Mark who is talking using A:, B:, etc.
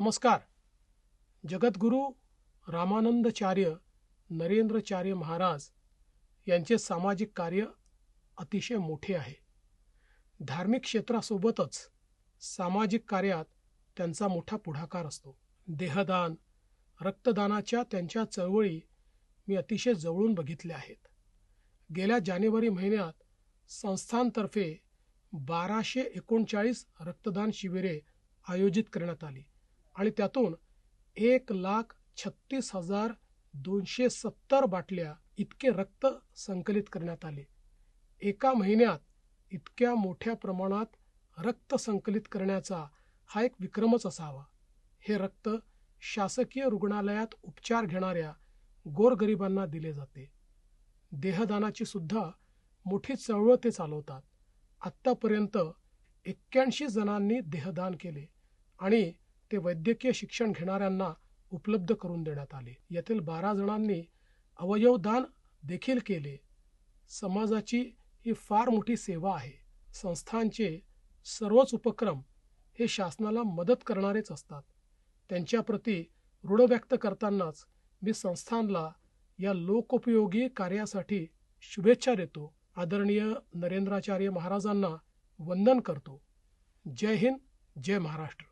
A: नमस्कार. जगद्गुरू रामानंदचार्य नरेंद्रचार्य महाराज यांचे सामाजिक कार्य अतिशय मोठे आहे. धार्मिक क्षेत्रासोबतच सामाजिक कार्यात त्यांचा मोठा पुढाकार असतो. देहदान रक्तदानाच्या त्यांच्या चळवळी मी अतिशय जवळून बघितल्या आहेत. गेल्या जानेवारी महिन्यात संस्थांतर्फे बाराशे एकोणचाळीस रक्तदान शिबिरे आयोजित करण्यात आली. आणि त्यातून एक लाख छत्तीस हजार दोनशे सत्तर बाटल्या इतके रक्त संकलित करण्यात आले. एका महिन्यात इतक्या मोठ्या प्रमाणात रक्त संकलित करण्याचा हा एक विक्रमच असावा. हे रक्त शासकीय रुग्णालयात उपचार घेणाऱ्या गोरगरिबांना दिले जाते. देहदानाची सुद्धा मोठी चळवळ ते चालवतात. आत्तापर्यंत एक्क्याऐंशी जणांनी देहदान केले आणि ते वैद्यकीय शिक्षण घेणाऱ्यांना उपलब्ध करून देण्यात आले. यातील बारा जणांनी अवयवदान देखील केले. समाजाची ही फार मोठी सेवा आहे. संस्थांचे सर्वच उपक्रम हे शासनाला मदत करणारेच असतात. त्यांच्याप्रती ऋण व्यक्त करतानाच मी संस्थांना या लोकोपयोगी कार्यासाठी शुभेच्छा देतो. आदरणीय नरेंद्राचार्य महाराजांना वंदन करतो. जय हिंद जय महाराष्ट्र.